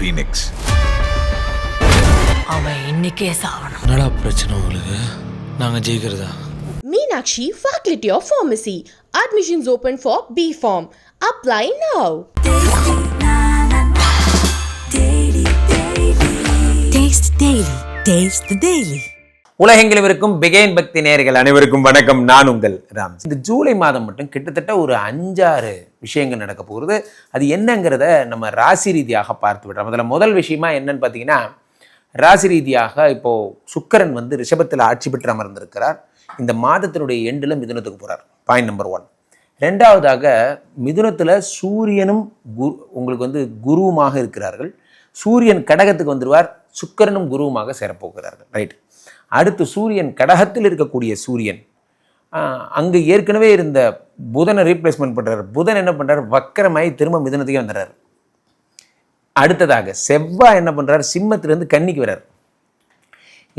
Phoenix அவன் இன்னைக்கே சாவணும் என்னடா பிரச்சனை உங்களுக்கு நாங்கள் ஜெயிக்கிறதா Meenakshi Faculty of Pharmacy. Admissions open for B Form. Apply now. Taste Daily. Taste the Daily. உலகெங்கிலும் இருக்கும் பிகேன் பக்தி நேர்கள் அனைவருக்கும் வணக்கம். நான் உங்கள் ராம் இந்த ஜூலை மாதம் மட்டும் கிட்டத்தட்ட ஒரு அஞ்சாறு விஷயங்கள் நடக்க போகிறது அது என்னங்கிறத நம்ம ராசி ரீதியாக பார்த்து விடுறோம். அதில் முதல் விஷயமா என்னன்னு பார்த்தீங்கன்னா ராசி ரீதியாக இப்போது சுக்கரன் வந்து ரிஷபத்தில் ஆட்சி பெற்று அமர்ந்திருக்கிறார். இந்த மாதத்தினுடைய எண்டில் மிதுனத்துக்கு போகிறார் பாயிண்ட் நம்பர் ஒன் ரெண்டாவதாக மிதுனத்தில் சூரியனும் குரு உங்களுக்கு வந்து குருவுமாக இருக்கிறார்கள். சூரியன் கடகத்துக்கு வந்துடுவார் சுக்கரனும் குருவுமாக சேரப்போகிறார்கள். ரைட் அடுத்து சூரியன் கடகத்தில் இருக்கக்கூடிய சூரியன். அங்கே அங்கு ஏற்கனவே இருந்த புதனை ரீப்ளேஸ்மெண்ட் பண்ணுறாரு புதன் என்ன பண்ணுறாரு வக்கரமாயி திரும்ப மிதனத்துக்கே வந்துடுறாரு. அடுத்ததாக செவ்வாய் என்ன பண்ணுறாரு சிம்மத்திலேருந்து கன்னிக்கு வர்றார்.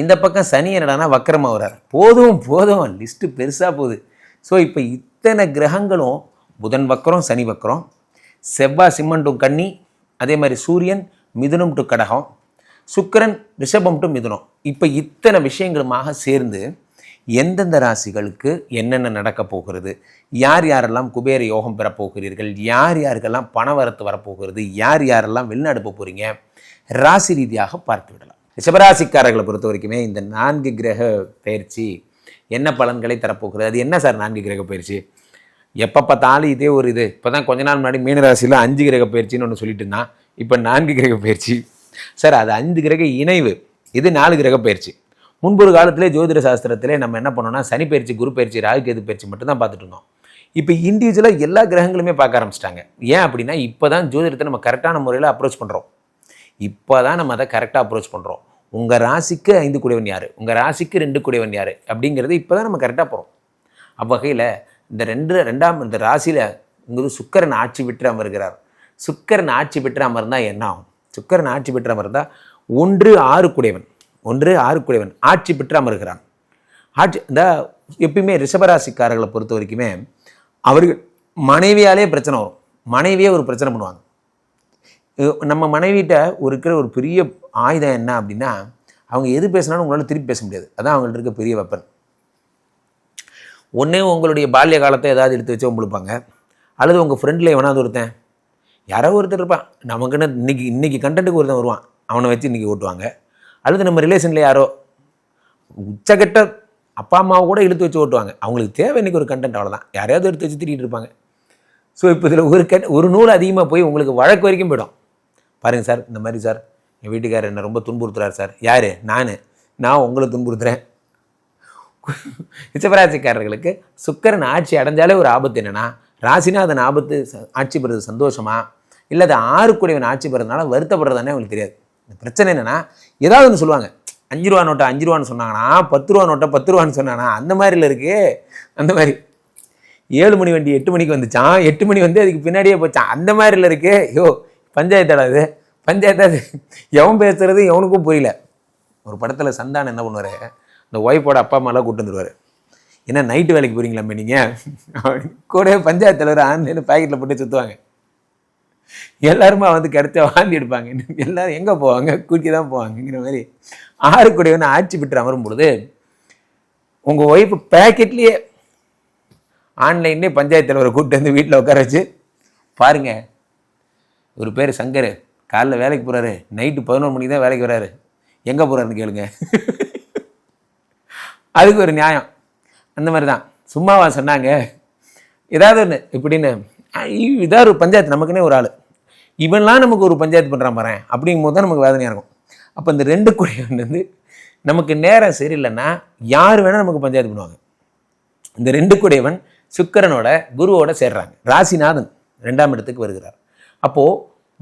இந்த பக்கம் சனி என்னடானா வக்கரமாக வர்றார். போதும் போதும். லிஸ்ட்டு பெருசாக போகுது. ஸோ இப்போ இத்தனை கிரகங்களும் புதன் வக்கரம் சனி வக்கரம். செவ்வாய் சிம்மன் டு கன்னி அதே மாதிரி சூரியன் மிதுனம் டு கடகம். சுக்கிரன் ரிஷபம் டு மிதுனம். இப்போ இத்தனை விஷயங்களுமாக சேர்ந்து எந்தெந்த ராசிகளுக்கு என்னென்ன நடக்கப் போகிறது யார் யாரெல்லாம் குபேர யோகம் பெறப்போகிறீர்கள் யார் யாருக்கெல்லாம் பணவரத்து வரப்போகிறது யார் யாரெல்லாம் வெளிநாடு போக போகிறீங்க ராசி ரீதியாக பார்த்து விடலாம். ரிஷபராசிக்காரர்களை பொறுத்த வரைக்குமே இந்த நான்கு கிரக பயிற்சி என்ன பலன்களை தரப்போகிறது அது என்ன சார் நான்கு கிரக பயிற்சி? எப்போ பார்த்தாலும் இதே ஒரு இது. இப்போ தான் கொஞ்ச நாள் முன்னாடி மீனராசியில் அஞ்சு கிரக பயிற்சின்னு ஒன்று சொல்லிட்டு இருந்தான். இப்போ நான்கு கிரக பயிற்சி. சார் அது அஞ்சு கிரக இணைவு. இது நாலு கிரக பயிற்சி. முன்பொரு காலத்திலே ஜோதிட சாஸ்திரத்திலே நம்ம என்ன பண்ணோம்னா சனி பயிற்சி குரு பயிற்சி ராகு கேது பயிற்சி மட்டும் தான் பார்த்துட்டு இருந்தோம். இப்போ இண்டிவிஜுவலாக எல்லா கிரகங்களுமே பார்க்க ஆரம்பிச்சிட்டாங்க. ஏன் அப்படின்னா இப்போ தான் ஜோதிடத்தை நம்ம கரெக்டான முறையில் அப்ரோச் பண்ணுறோம் இப்போ தான் நம்ம அதை கரெக்டாக அப்ரோச் பண்ணுறோம் உங்கள் ராசிக்கு ஐந்து குடைவன் யார்? உங்கள் ராசிக்கு ரெண்டு குடைவன் யார்? அப்படிங்கிறது இப்போ தான் நம்ம கரெக்டாக போகிறோம் அவ்வகையில் இந்த ரெண்டு ரெண்டாம் இந்த ராசியில் உங்களுக்கு சுக்கரன் ஆட்சி பெற்று அமர்கிறார் சுக்கரன் ஆட்சி பெற்று அமர்ந்தால் என்ன ஆகும்? சுக்கரன் ஆட்சி பெற்று அமர்ந்தால் ஒன்று ஆறு குடைவன் ஒன்று ஆறு குடைவன் ஆட்சி பெற்று அமர்கிறான். ஆட்சி இந்த எப்பயுமே ரிஷபராசிக்காரர்களை பொறுத்த வரைக்குமே அவர்கள் மனைவியாலே பிரச்சனை வரும். மனைவியே ஒரு பிரச்சனை பண்ணுவாங்க. நம்ம மனைவிட்ட ஒரு இருக்கிற ஒரு பெரிய ஆயுதம் என்ன அப்படின்னா அவங்க எது பேசினாலும் உங்களால் திருப்பி பேச முடியாது. அதான் அவங்கள்ட்ட இருக்க பெரிய வெப்பன் ஒன்றே உங்களுடைய பால்ய காலத்தை ஏதாவது எடுத்து வச்சு உங்களுப்பாங்க அல்லது உங்கள் ஃப்ரெண்டில் எவனாவது ஒருத்தன் யாரோ ஒருத்தர் இருப்பான். நமக்குன்னு இன்னைக்கு இன்றைக்கி கண்டென்ட்டுக்கு ஒருத்தன் வருவான். அவனை வச்சு இன்றைக்கி ஓட்டுவாங்க. அல்லது நம்ம ரிலேஷனில் யாரோ உச்சகட்ட அப்பா அம்மாவை கூட இழுத்து வச்சு ஓட்டுவாங்க. அவங்களுக்கு தேவை இன்றைக்கி ஒரு கண்டென்ட் அவ்வளோதான் யாரையாவது எடுத்து வச்சு திட்டிகிட்டு இருப்பாங்க. ஸோ இப்போ இதில் ஒரு கண் ஒரு நூல் அதிகமாக போய் உங்களுக்கு வழக்கு வரைக்கும் போயிடும். பாருங்கள் சார் இந்த மாதிரி சார் என் வீட்டுக்காரர் என்னை ரொம்ப துன்புறுத்துறாரு சார். யார்? நான். நான் உங்களை துன்புறுத்துறேன். ரிஷபராசிக்காரர்களுக்கு சுக்கரன் ஆட்சி அடைஞ்சாலே ஒரு ஆபத்து என்னென்னா ராசிநாதன் ஆபத்து ச- ஆட்சி பெறுறது சந்தோஷமாக இல்லை அது ஆறுக்குடையவன் ஆட்சி பெறதுனால வருத்தப்படுறதானே அவங்களுக்கு தெரியாது. இந்த பிரச்சனை என்னென்னா ஏதாவது ஒன்று சொல்லுவாங்க. அஞ்சு ரூபா நோட்டை அஞ்சு ரூபான்னு சொன்னாங்கன்னா பத்து ரூபா நோட்டை பத்து ரூபான்னு சொன்னாங்கன்னா அந்த மாதிரில இருக்குது அந்த மாதிரி. ஏழு மணி வண்டி எட்டு மணிக்கு வந்துச்சான் எட்டு மணி வந்து அதுக்கு பின்னாடியே போச்சான் அந்த மாதிரில இருக்குது ஐயோ பஞ்சாயத்தாடா அது? பஞ்சாயத்தா எவன் பேசுறது எவனுக்கும் புரியல. ஒரு படத்தில் சந்தானம் என்ன பண்ணுவார்? இந்த ஒய்ஃபோட அப்பா அம்மாலாம் கூட்டு வந்துடுவார் என்ன நைட்டு வேலைக்கு போகிறீங்களாமே நீங்கள் கூட பஞ்சாயத்து தலைவர் ஆன்லைன் பாக்கெட்டில் போட்டு சுற்றுவாங்க எல்லாருமே வந்து கிடைச்சா வாந்தி எடுப்பாங்க. எல்லாரும் எங்கே போவாங்க? கூட்டி தான் போவாங்கங்கிற மாதிரி ஆறு கூடையவன் ஆட்சி பெற்று அமரும் பொழுது உங்கள் ஒய்ஃபு பேக்கெட்லேயே ஆன்லைன்லேயே பஞ்சாயத்து தலைவரை கூப்பிட்டு வந்து வீட்டில் உட்கார வச்சு பாருங்க ஒரு பேர் சங்கர். காலைல வேலைக்கு போகிறாரு நைட்டு பதினொரு மணிக்கு தான் வேலைக்கு வராரு. எங்கே போகிறாருன்னு கேளுங்க. அதுக்கு ஒரு நியாயம். அந்த மாதிரி தான். சும்மாவா சொன்னாங்க. ஏதாவது ஒன்று இப்படின்னு இதாக ஒரு பஞ்சாயத்து நமக்குன்னே ஒரு ஆள். இவன்லாம் நமக்கு ஒரு பஞ்சாயத்து பண்ணுறான் பாரு அப்படிங்கும் போது தான் நமக்கு வேதனையாக இருக்கும். அப்போ இந்த ரெண்டு குடியவன் வந்து நமக்கு நேரம் சரியில்லைன்னா யார் வேணால் நமக்கு பஞ்சாயத்து பண்ணுவாங்க. இந்த ரெண்டு குடையவன் சுக்கிரனோட குருவோட சேர்றாங்க. ராசிநாதன் ரெண்டாம் இடத்துக்கு வருகிறார். அப்போது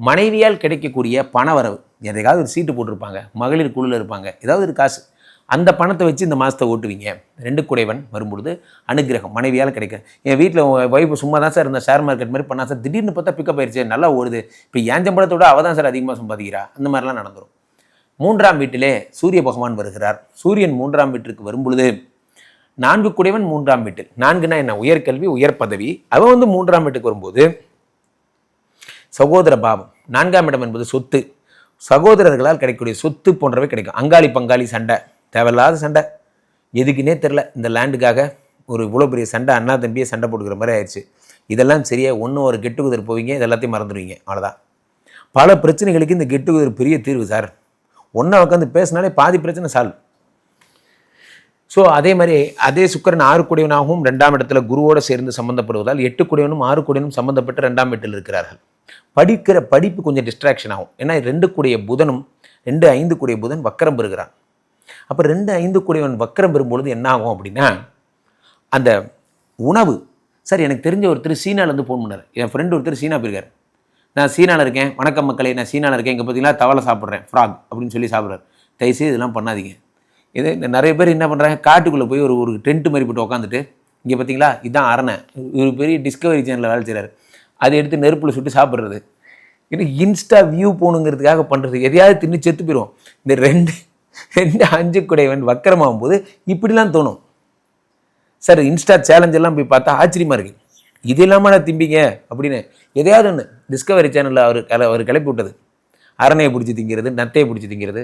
மனைவியால் கிடைக்கக்கூடிய பணவரவு எதையாவது ஒரு சீட்டு போட்டிருப்பாங்க. மகளிர் குழுவில் இருப்பாங்க. ஏதாவது ஒரு காசு. அந்த பணத்தை வச்சு இந்த மாதத்தை ஓட்டுவீங்க. ரெண்டு குடைவன் வரும்பொழுது அனுகிரகம் மனைவியால் கிடைக்கும் என் வீட்டில் வைஃப் சும்மா தான் சார் இந்த ஷேர் மார்க்கெட் மாதிரி பண்ணா சார் திடீர்னு பார்த்தா பிக்கப் ஆயிடுச்சு நல்லா ஓடுது. இப்போ ஏன் சம்பளத்தோட அவள் தான் சார் அதிகமாக சம்பாதிக்கிறா. அந்த மாதிரிலாம் நடந்துரும். மூன்றாம் வீட்டிலே சூரிய பகவான் வருகிறார். சூரியன் மூன்றாம் வீட்டிற்கு வரும்பொழுது நான்கு குடைவன் மூன்றாம் வீட்டில். நான்குனா என்ன? உயர்கல்வி உயர் பதவி. அவன் வந்து மூன்றாம் வீட்டுக்கு வரும்போது சகோதர பாவம். நான்காம் இடம் என்பது சொத்து. சகோதரர்களால் கிடைக்கக்கூடிய சொத்து போன்றவை கிடைக்கும். அங்காளி பங்காளி சண்டை. தேவையில்லாத சண்டை. எதுக்குன்னே தெரில இந்த லேண்டுக்காக ஒரு இவ்வளோ பெரிய சண்டை அண்ணா தம்பியே சண்டை போட்டுக்கிற மாதிரி ஆயிடுச்சு. இதெல்லாம் சரியாக ஒன்று ஒரு கெட்டு குதிர் போவீங்க இது எல்லாத்தையும் மறந்துடுவீங்க. அவ்வளோதான் பல பிரச்சனைகளுக்கு இந்த கெட்டு குதிர் பெரிய தீர்வு சார். ஒன்றா உட்காந்து பேசினாலே பாதி பிரச்சனை சால்வ். ஸோ அதே மாதிரி அதே சுக்கரன் ஆறு குடையவனாகவும் ரெண்டாம் இடத்துல குருவோடு சேர்ந்து சம்மந்தப்படுவதால் எட்டு குடையவனும் ஆறு குடையனும் சம்மந்தப்பட்டு ரெண்டாம் வீட்டில் இருக்கிறார்கள். படிக்கிற படிப்பு கொஞ்சம் டிஸ்ட்ராக்ஷன் ஆகும். ஏன்னா ரெண்டு கூடிய புதனும் ரெண்டு ஐந்து கூடிய புதன் வக்கரம் பெறுகிறான். அப்போ ரெண்டு ஐந்து கூடியவன் வக்கரம் பெறும்பொழுது என்ன ஆகும் அப்படின்னா அந்த உணவு சார் எனக்கு தெரிஞ்ச ஒருத்தர் சீனாலேருந்து ஃபோன் பண்ணார். என் ஃப்ரெண்டு ஒருத்தர் சீனா போயிருக்கார். நான் சீனாவில் இருக்கேன் வணக்கம் மக்களே நான் சீனாவில் இருக்கேன் இங்கே பார்த்தீங்கன்னா தவளை சாப்பிட்றேன் ஃப்ராக் அப்படின்னு சொல்லி சாப்பிட்றாரு. தயவுசெய்து இதெல்லாம் பண்ணாதீங்க. இது நிறைய பேர் என்ன பண்ணுறாங்க காட்டுக்குள்ளே போய் ஒரு ஒரு டென்ட் மாதிரி போட்டு உட்காந்துட்டு இங்கே பார்த்தீங்களா இதுதான் அரணை. ஒரு பெரிய டிஸ்கவரி சேனலில் வேலை செய்கிறார் அதை எடுத்து நெருப்பில் சுட்டு சாப்பிட்றது. இன்னும் இன்ஸ்டா வியூ போகணுங்கிறதுக்காக பண்ணுறது எதையாவது தின்னு செத்து போயிடும் இந்த ரெண்டு இந்த அஞ்சு குடைவன் வக்கரமாகும் போது இப்படிலாம் தோணும். சார் இன்ஸ்டா சேலஞ்ச் எல்லாம் போய் பார்த்தா ஆச்சரியமா இருக்கு. இது இல்லாமல் நான் திம்பிங்க அப்படின்னு எதையாவது ஒன்று டிஸ்கவரி சேனலில் அவர் அவர் கிளப்பி விட்டது. அரணையை பிடிச்சி திங்கிறது நத்தையை பிடிச்சி திங்கிறது.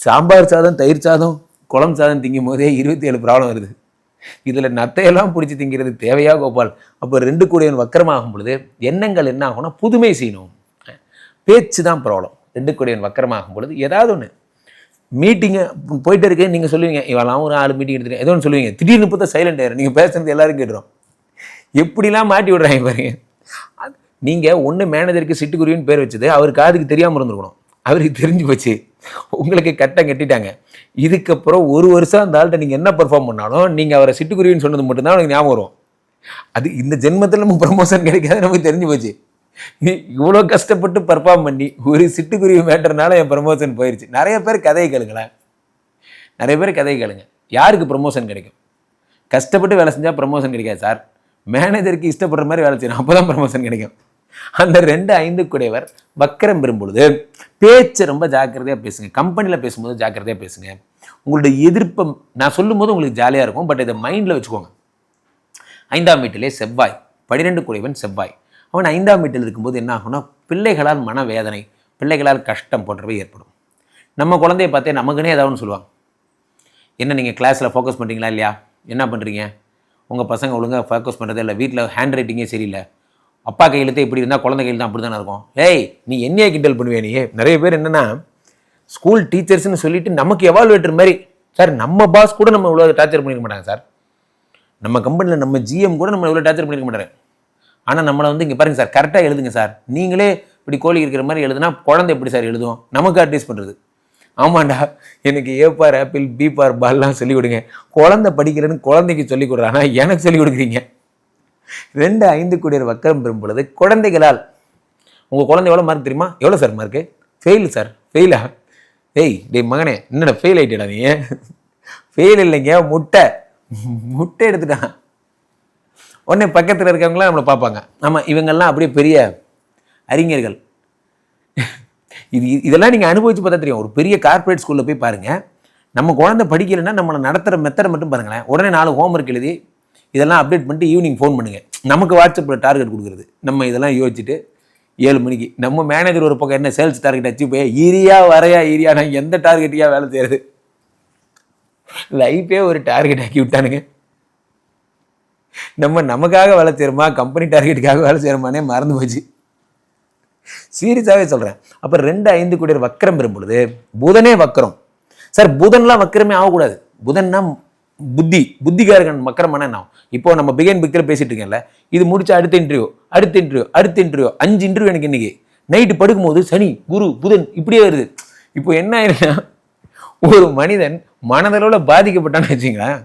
சாம்பார் சாதம் தயிர் சாதம் குளம் சாதம் திங்கும் போதே இருபத்தி ஏழு ப்ராப்ளம் வருது. இதில் நத்தையெல்லாம் பிடிச்சி திங்கிறது தேவையா கோபால்? அப்போ ரெண்டு கூடியவன் வக்கரமாகும் பொழுது எண்ணங்கள் என்ன ஆகும்னா புதுமை செய்யணும் பேச்சு தான் ப்ராப்ளம் ரெண்டு கூடியவன் வக்கரமாகும் பொழுது ஏதாவது ஒன்று மீட்டிங்கு போயிட்டு இருக்கேன் நீங்கள் சொல்லுவீங்க இவெல்லாம் ஒரு ஆள் மீட்டிங் எடுத்துட்டு ஏதோ ஒன்று சொல்லுவீங்க. திடீர்னு பார்த்தா சைலண்ட் ஆயிரும். நீங்கள் பேசுறது எல்லாரும் கேட்டுரும். எப்படிலாம் மாட்டி விடுறாங்க பாருங்க. நீங்கள் ஒன்று மேனேஜருக்கு சிட்டுக்குருவின்னு பேர் வச்சது அவர் காதுக்கு தெரியாமல் இருந்திருக்கணும். அவருக்கு தெரிஞ்சு போச்சு. உங்களுக்கு கட்டம் கட்டிட்டாங்க. இதுக்கப்புறம் ஒரு வருஷம் அந்த ஆள்கிட்ட நீங்கள் என்ன பெர்ஃபார்ம் பண்ணாலும் நீங்கள் அவரை சிட்டுக்குருவின்னு சொன்னது மட்டும்தான் அவனுக்கு ஞாபகம் வரும். அது இந்த ஜென்மத்தில் நம்ம ப்ரமோஷன் கிடைக்காது நமக்கு தெரிஞ்சு போச்சு. இவ்வளோ கஷ்டப்பட்டு பர்ஃபார்ம் பண்ணி ஒரு சிட்டுக்குருவி மேட்டர்னால என் ப்ரமோஷன் போயிடுச்சு நிறைய பேர் கதையை கேளுங்களேன். நிறைய பேர் கதையை கேளுங்க. யாருக்கு ப்ரமோஷன் கிடைக்கும்? கஷ்டப்பட்டு வேலை செஞ்சால் ப்ரமோஷன் கிடைக்காது சார். மேனேஜருக்கு இஷ்டப்படுற மாதிரி வேலை செய்யணும். அப்போ தான் ப்ரமோஷன் கிடைக்கும். அந்த ரெண்டு ஐந்து குடையவர் வக்கரம் பெறும் பொழுது பேச்சை ரொம்ப ஜாக்கிரதையாக பேசுங்க. கம்பெனியில் பேசும்போது ஜாக்கிரதையாக பேசுங்க. உங்களுடைய எதிர்ப்பை நான் சொல்லும்போது உங்களுக்கு ஜாலியாக இருக்கும் பட் இதை மைண்டில் வச்சுக்கோங்க. ஐந்தாம் வீட்டிலே செவ்வாய் பனிரெண்டு குடைவன் செவ்வாய். அவன் ஐந்தாம் வீட்டில் இருக்கும்போது என்ன ஆகும்னா பிள்ளைகளால் மனவேதனை பிள்ளைகளால் கஷ்டம் போன்றவை ஏற்படும். நம்ம குழந்தைய பார்த்தே நமக்குன்னே ஏதாவது சொல்லுவாங்க. என்ன நீங்கள் கிளாஸில் ஃபோக்கஸ் பண்ணுறீங்களா இல்லையா? என்ன பண்ணுறீங்க உங்கள் பசங்க ஒழுங்காக ஃபோக்கஸ் பண்ணுறதே இல்லை வீட்டில் ஹேண்ட் ரைட்டிங்கே சரியில்லை. அப்பா கையெழுத்து இப்படி இருந்தால் குழந்தை கையில் தான் அப்படி தானே இருக்கும். ஏய் நீ என்னையே கிண்டல் பண்ணுவே நீ? நிறைய பேர் என்னென்னா ஸ்கூல் டீச்சர்ஸ்னு சொல்லிவிட்டு நமக்கு எவால்வேட்டர் மாதிரி சார் நம்ம பாஸ் கூட நம்ம இவ்வளோ டார்ச்சர் பண்ணிக்க மாட்டாங்க சார். நம்ம கம்பெனியில் நம்ம ஜிஎம் கூட நம்ம இவ்வளோ டார்ச்சர் பண்ணிக்க மாட்டாங்க ஆனால் நம்மளை வந்து இங்கே பாருங்கள் சார் கரெக்டாக எழுதுங்க சார். நீங்களே இப்படி கோழி இருக்கிற மாதிரி எழுதுனா குழந்தை எப்படி சார் எழுதுவோம் நமக்கு அட்வைஸ் பண்ணுறது ஆமாண்டா எனக்கு ஏ பார் ஆப்பிள் பி பார் பால்லாம் சொல்லிக் கொடுங்க. குழந்தை படிக்கிறேன்னு குழந்தைக்கு சொல்லிக் கொடுறானா ஆனால் எனக்கு சொல்லிக் கொடுக்குறீங்க. ரெண்டு ஐந்து கோடியர் வக்கரம் பெறும் பொழுது குழந்தைகளால் உங்கள் குழந்தை எவ்வளோ மார்க் தெரியுமா? எவ்வளோ சார் மார்க்கு ஃபெயில் சார் ஃபெயிலா ஏய் டேய் மகனே என்னடா ஃபெயில் ஆயிட்டடா நீ? ஃபெயில் இல்லைங்க முட்டை. முட்டை எடுத்துட்டான். உடனே பக்கத்தில் இருக்கவங்களாம் நம்மளை பார்ப்பாங்க. ஆமாம் இவங்கெல்லாம் அப்படியே பெரிய அறிஞர்கள். இது இதெல்லாம் நீங்கள் அனுபவித்து பார்த்தா தெரியும். ஒரு பெரிய கார்ப்பரேட் ஸ்கூலில் போய் பாருங்கள் நம்ம குழந்தை படிக்கலைன்னா நம்மளை நடத்துகிற மெத்தடை மட்டும் பாருங்களேன். உடனே நாலு ஹோம்ஒர்க் எழுதி இதெல்லாம் அப்டேட் பண்ணிட்டு ஈவினிங் ஃபோன் பண்ணுங்கள் நமக்கு வாட்ஸ்அப்பில் டார்கெட் கொடுக்குறது. நம்ம இதெல்லாம் யோசிச்சுட்டு ஏழு மணிக்கு. நம்ம மேனேஜர் ஒரு பக்கம் என்ன சேல்ஸ் டார்கெட் அச்சீவ் போய் ஈரியா வரையா ஈரியா நான் எந்த டார்கெட்டையாக வேலை செய்கிறது லைஃபே ஒரு டார்கெட் ஆக்கி விட்டானுங்க. நம்ம நமக்காக வேலை செய்கிறோமா கம்பெனி டார்கெட்டுக்காக வேலை செய்கிறோமானே மறந்து போச்சு. சீரியஸாகவே சொல்கிறேன் அப்போ ரெண்டு ஐந்து கோடி வக்கரம் பெறும் பொழுது புதனே வக்கரம். சார் புதன்லாம் வக்கரமே ஆகக்கூடாது. புதன்னா புத்தி புத்திகாரகன் வக்கரமான என்ன ஆகும்? இப்போ நம்ம பிகைன் பிக்கில் பேசிட்டு இருக்கேன்ல இது முடிச்ச அடுத்த இன்டர்வியூ அடுத்த இன்டர்வியூ அடுத்த இன்டர்வியூ அஞ்சு இன்டர்வியூ எனக்கு இன்னைக்கு. நைட்டு படுக்கும்போது சனி குரு புதன் இப்படியே வருது. இப்போ என்ன ஆயிருன்னா ஒரு மனிதன் மனதளவில் பாதிக்கப்பட்டான்னு வச்சுங்களேன்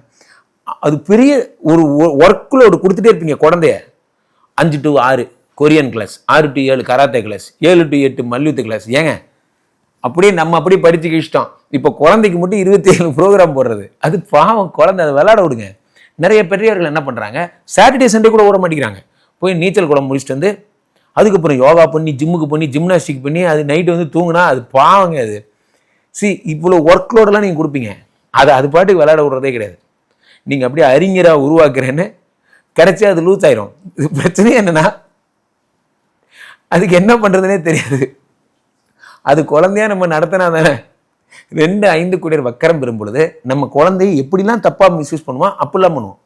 அது பெரிய ஒரு ஒர்க் லோடு கொடுத்துட்டே இருப்பீங்க குழந்தைய. அஞ்சு டு ஆறு கொரியன் கிளாஸ் ஆறு டு ஏழு கராத்தே கிளாஸ் ஏழு டு எட்டு மல்யுத்த கிளாஸ் ஏங்க? அப்படியே நம்ம அப்படியே படித்து கழிச்சிட்டோம். இப்போ குழந்தைக்கு மட்டும் இருபத்தி ஏழு ப்ரோக்ராம் போடுறது. அது பாவம் குழந்தை அதை விளாட விடுங்க. நிறைய பெரியவர்கள் என்ன பண்ணுறாங்க சாட்டர்டே சண்டே கூட ஓட மாட்டேங்கிறாங்க. போய் நீச்சல் குளம் முடிச்சுட்டு வந்து அதுக்கப்புறம் யோகா பண்ணி ஜிம்முக்கு பண்ணி ஜிம்னாஸ்டிக் பண்ணி அது நைட்டு வந்து தூங்கினா அது பாவங்க அது. சி இவ்வளோ ஒர்க் லோடெல்லாம் நீங்கள் கொடுப்பீங்க. அதை அது பாட்டுக்கு விளையாட விடுறதே கிடையாது. நீங்கள் அப்படியே அறிஞராக உருவாக்குறேன்னு கிடைச்சி அது லூஸ் ஆயிரும். இது பிரச்சனை என்னன்னா அதுக்கு என்ன பண்ணுறதுனே தெரியாது. அது குழந்தையா நம்ம நடத்தினா தானே. ரெண்டு ஐந்து குடியர் வக்கரம் பெறும் பொழுது நம்ம குழந்தையை எப்படிலாம் தப்பாக மிஸ்யூஸ் பண்ணுவோம் அப்படிலாம் பண்ணுவோம்.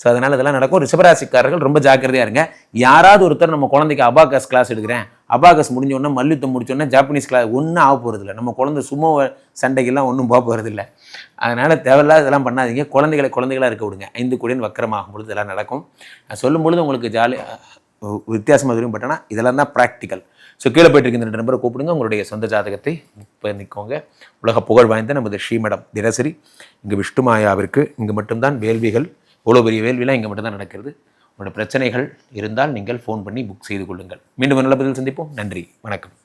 ஸோ அதனால் இதெல்லாம் நடக்கும். ரிஷபராசிக்காரர்கள் ரொம்ப ஜாக்கிரதையாக இருங்க. யாராவது ஒருத்தர் நம்ம குழந்தைக்கு அபாகாஸ் கிளாஸ் எடுக்கிறேன். அபாகஸ் முடிஞ்சோடனே மல்யுத்தம் முடிச்சோடனே ஜாப்பனீஸ் கிளாஸ் ஒன்றும் ஆக போகிறதில்ல நம்ம குழந்தை சும்மா சண்டைக்கெல்லாம் ஒன்றும் போக போகிறதில்ல அதனால் தேவையில்லாத இதெல்லாம் பண்ணாதீங்க. குழந்தைகளை குழந்தைகளாக இருக்க விடுங்க. ஐந்து குடியன் வக்கரமாகும் பொழுது இதெல்லாம் நடக்கும். சொல்லும் பொழுது உங்களுக்கு ஜாலி வித்தியாசமாக தெரியும். பட் ஆனால் இதெல்லாம் தான் ப்ராக்டிக்கல் ஸோ கீழே போயிட்டு இருக்க இந்த ரெண்டு நம்பரை கூப்பிடுங்க. உங்களுடைய சொந்த ஜாதகத்தை நிற்கோங்க உலக புகழ் வாய்ந்த நமது ஸ்ரீமடம் தினசரி. இங்கே விஷ்ணுமாயாவிற்கு இங்கே மட்டும்தான் வேள்விகள். இவ்வளோ பெரிய வேள்விலாம் இங்கே மட்டும்தான் நடக்கிறது. உங்களோட பிரச்சனைகள் இருந்தால் நீங்கள் ஃபோன் பண்ணி புக் செய்து கொள்ளுங்கள். மீண்டும் நல்ல பதில் சந்திப்போம். நன்றி. வணக்கம்.